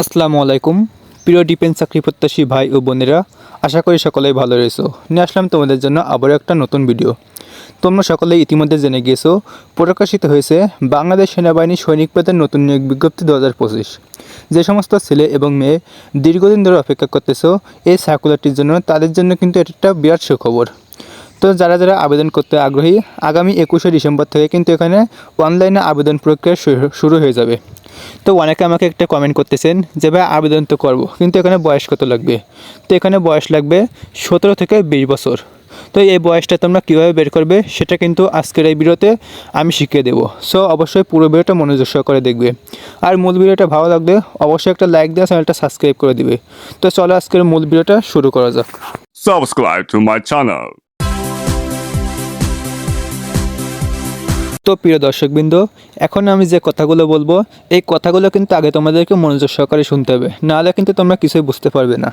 আসসালামু আলাইকুম। প্রিয় ডিফেন্স চাকরি প্রত্যাশী ভাই ও বোনেরা, আশা করি সকলেই ভালো রয়েছো। নিয়ে আসলাম তোমাদের জন্য আবারও একটা নতুন ভিডিও। তোমরা সকলেই ইতিমধ্যে জেনে গিয়েছো, প্রকাশিত হয়েছে বাংলাদেশ সেনাবাহিনী সৈনিক পদের নতুন নিয়োগ বিজ্ঞপ্তি দু হাজার পঁচিশ। যে সমস্ত ছেলে এবং মেয়ে দীর্ঘদিন ধরে অপেক্ষা করতেছো এই সার্কুলারটির জন্য তাদের জন্য কিন্তু এটা একটা বিরাট সুখবর। তো যারা যারা আবেদন করতে আগ্রহী, আগামী একুশে ডিসেম্বর থেকে কিন্তু এখানে অনলাইনে আবেদন প্রক্রিয়া শুরু হয়ে যাবে। তো অনেকে আমাকে একটা কমেন্ট করতেছেন যে, ভাই, আবেদন তো করব, কিন্তু এখানে বয়স কত লাগবে? তো এখানে বয়স লাগবে সতেরো থেকে বিশ বছর। তো এই বয়সটা তোমরা কীভাবে বের করবে সেটা কিন্তু আজকের এই ভিডিওতে আমি শিখিয়ে দেবো। সো অবশ্যই পুরো ভিডিওটা মনোযোগ সহকারে দেখবে। আর মূল ভিডিওটা ভালো লাগলে অবশ্যই একটা লাইক দিয়ে চ্যানেলটা সাবস্ক্রাইব করে দিবে। তো চলো আজকের মূল ভিডিওটা শুরু করা যাক। Subscribe to my channel. তো প্রিয় দর্শকবৃন্দ, এখন আমি যে কথাগুলো বলব, এই কথাগুলো কিন্তু আগে তোমাদেরকে মনোযোগ সহকারে শুনতে হবে, নাহলে কিন্তু তোমরা কিছুই বুঝতে পারবে না।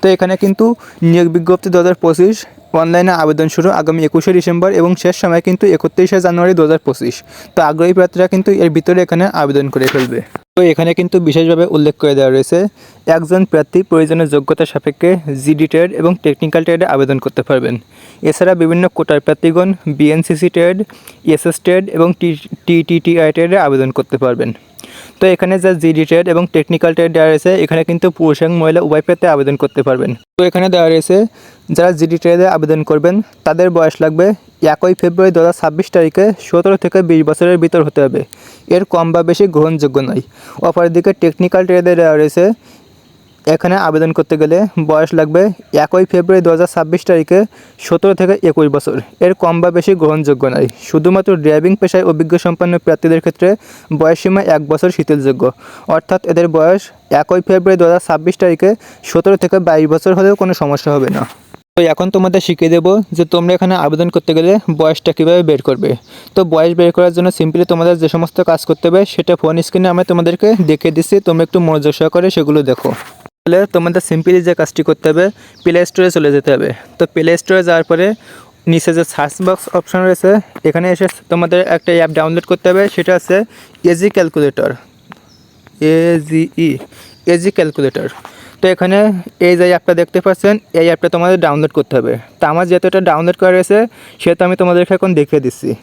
তো এখানে কিন্তু নিয়োগ বিজ্ঞপ্তি দু হাজার পঁচিশ, অনলাইনে আবেদন শুরু আগামী একুশে ডিসেম্বর এবং শেষ সময় কিন্তু একত্রিশে জানুয়ারি দু হাজার পঁচিশ। তো আগ্রহী প্রার্থীরা কিন্তু এর ভিতরে এখানে আবেদন করে ফেলবে। তো এখানে কিন্তু বিশেষভাবে উল্লেখ করে দেওয়া রয়েছে একজন প্রার্থী প্রয়োজনীয় যোগ্যতা সাপেক্ষে জিডি ট্রেড এবং টেকনিক্যাল ট্রেডে আবেদন করতে পারবেন। এছাড়া বিভিন্ন কোটার প্রার্থীগণ বিএনসিসি ট্রেড এসএস ট্রেড এবং টিটিটিআই ট্রেডে আবেদন করতে পারবেন। তো এখানে যা জিডি ট্রেড এবং টেকনিক্যাল ট্রেড দেওয়া রয়েছে, এখানে কিন্তু পুরুষ এবং মহিলা উভয় প্রার্থী আবেদন করতে পারবেন। তো এখানে দেওয়া রয়েছে, যারা জিডি ট্রেডে আবেদন করবেন, তাদের বয়স লাগবে একই ফেব্রুয়ারি দু ছাব্বিশ তারিখে সতেরো থেকে বিশ বছরের ভিতর হতে হবে। এর কম বা বেশি গ্রহণযোগ্য নয়। অপরদিকে টেকনিক্যাল ট্রেডে দেওয়া রয়েছে এখানে আবেদন করতে গেলে বয়স লাগবে একই ফেব্রুয়ারি দু হাজার ছাব্বিশ তারিখে সতেরো থেকে একুশ বছর। এর কম বা বেশি গ্রহণযোগ্য নয় শুধুমাত্র ড্রাইভিং পেশায় অভিজ্ঞ সম্পন্ন প্রার্থীদের ক্ষেত্রে বয়সসীমা এক বছর শিথিলযোগ্য। অর্থাৎ এদের বয়স একই ফেব্রুয়ারি দু হাজার ছাব্বিশ তারিখে সতেরো থেকে বাইশ বছর হলেও কোনো সমস্যা হবে না। তো এখন তোমাদের শিখিয়ে দেবো যে তোমরা এখানে আবেদন করতে গেলে বয়সটা কীভাবে বের করবে। তো বয়স বের করার জন্য সিম্পলি তোমাদের যে সমস্ত কাজ করতে হবে সেটা ফোন স্ক্রিনে আমি তোমাদেরকে দেখিয়ে দিচ্ছি। তোমরা একটু মনোযোগ সহকারে সেগুলো দেখো। তাহলে তোমাদের সিম্পলি যে কাজটি করতে হবে প্লে স্টোরে চলে যেতে হবে। তো প্লে স্টোরে যাওয়ার পরে নিচে যে সার্চ বক্স অপশন রয়েছে, এখানে এসে তোমাদের একটা অ্যাপ ডাউনলোড করতে হবে, সেটা আছে age calculator age age calculator তো এখানে এই যে অ্যাপটা দেখতে পাচ্ছেন, এই অ্যাপটা তোমাদের ডাউনলোড করতে হবে। তো আমার যেহেতু এটা ডাউনলোড করা রয়েছে, সেহেতু আমি তোমাদেরকে এখন দেখিয়ে দিচ্ছি।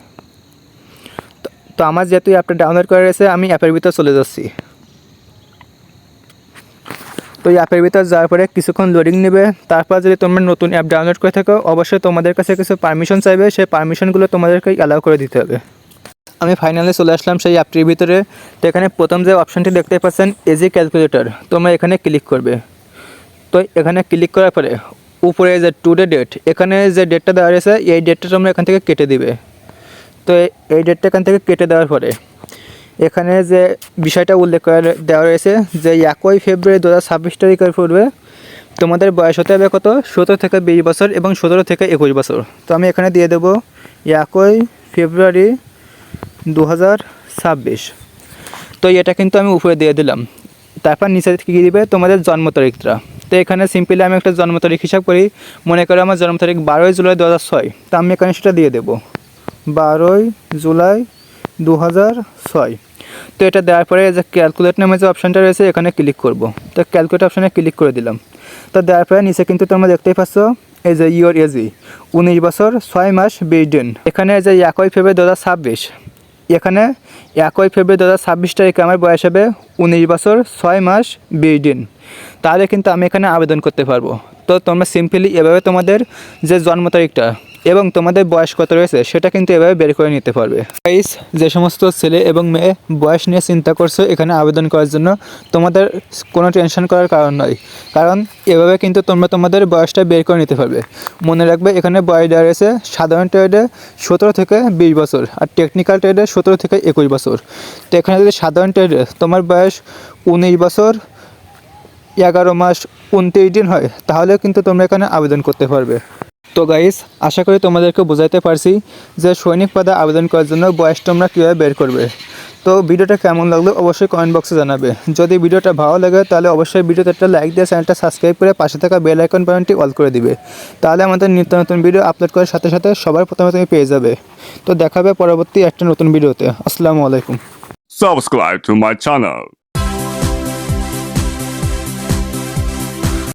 তো- আমার যেহেতু অ্যাপটা ডাউনলোড করা রয়েছে, আমি অ্যাপের ভিতর চলে যাচ্ছি। তো এই অ্যাপের ভিতর যাওয়ার পরে কিছুক্ষণ লোডিং নেবে, তারপর যদি তোমরা নতুন অ্যাপ ডাউনলোড করে থাকো, অবশ্যই তোমাদের কাছে কিছু পারমিশন চাইবে, সেই পারমিশনগুলো তোমাদেরকে অ্যালাউ করে দিতে হবে। আমি ফাইনালি চলে আসলাম সেই অ্যাপটির ভিতরে। তো এখানে প্রথম যে অপশানটি দেখতে পাচ্ছেন এজি ক্যালকুলেটর তোমরা এখানে ক্লিক করবে। তো এখানে ক্লিক করার পরে, উপরে যে টুডে ডেট এখানে যে ডেটটা দেওয়া রয়েছে, এই ডেটটা তোমরা এখান থেকে কেটে দিবে। তো এই ডেটটা এখান থেকে কেটে দেওয়ার পরে এখানে যে বিষয়টা উল্লেখ করে দেওয়া রয়েছে যে একই ফেব্রুয়ারি দু হাজার ছাব্বিশ তারিখের পূর্বে তোমাদের বয়স হতে হবে কত? সতেরো থেকে বিশ বছর এবং সতেরো থেকে একুশ বছর। তো আমি এখানে দিয়ে দেবো, একই ফেব্রুয়ারি দু হাজার ছাব্বিশ। তো এটা কিন্তু আমি উপরে দিয়ে দিলাম। তারপর নিচে কী দিবে? তোমাদের জন্ম তারিখটা। তো এখানে সিম্পলি আমি একটা জন্ম তারিখ হিসাব করি। মনে করো আমার জন্ম তারিখ বারোই জুলাই দু হাজার ছয়। তো আমি এখানে সেটা দিয়ে দেবো। বারোই জুলাই দু হাজার ছয়। তো এটা দেওয়ার পরে যে ক্যালকুলেট নামে যে অপশানটা রয়েছে, এখানে ক্লিক করব। তো ক্যালকুলেট অপশানে ক্লিক করে দিলাম। তো দেওয়ার পরে নিচে কিন্তু তোমরা দেখতেই পাচ্ছ, এই যে ইয়োর এজি উনিশ বছর, ছয় মাস, বিশ দিন। এখানে যে একই ফেব্রুয়ারি দু হাজার ছাব্বিশ, এখানে একই ফেব্রুয়ারি দু হাজার ছাব্বিশ তারিখে আমার বয়স হবে উনিশ বছর, ছয় মাস, বিশ দিন। তাহলে কিন্তু আমি এখানে আবেদন করতে পারব। তো তোমরা সিম্পলি এভাবে তোমাদের যে জন্ম তারিখটা এবং তোমাদের বয়স কত রয়েছে সেটা কিন্তু এভাবে বের করে নিতে পারবে। গাইস যে সমস্ত ছেলে এবং মেয়ে বয়স নিয়ে চিন্তা করছ এখানে আবেদন করার জন্য, তোমাদের কোনো টেনশন করার কারণ নয় কারণ এভাবে কিন্তু তোমরা তোমাদের বয়সটা বের করে নিতে পারবে। মনে রাখবে, এখানে বয়স দেওয়া রয়েছে সাধারণ ট্রেডে সতেরো থেকে বিশ বছর আর টেকনিক্যাল ট্রেডে সতেরো থেকে একুশ বছর। তো এখানে যদি সাধারণ ট্রেডে তোমার বয়স উনিশ বছর, এগারো মাস, উনত্রিশ দিন হয় তাহলে কিন্তু তোমরা এখানে আবেদন করতে পারবে। তো গাইস আশা করি তোমাদেরকে বোঝাতে পারছি যে সৈনিক পদে আবেদন করার জন্য বয়স তোমরা কীভাবে বের করবে। তো ভিডিওটা কেমন লাগল অবশ্যই কমেন্ট বক্সে জানাবে। যদি ভিডিওটা ভালো লাগে তাহলে অবশ্যই ভিডিওতে একটা লাইক দিয়ে চ্যানেলটা সাবস্ক্রাইব করে পাশে থাকা বেল আইকন বাটনটি অল করে দিবে। তাহলে আমাদের নিত্য নতুন ভিডিও আপলোড করার সাথে সাথে সবার প্রথমে তুমি পেয়ে যাবে। তো দেখাবে পরবর্তী একটা নতুন ভিডিওতে আসসালামু আলাইকুম। Subscribe to my channel.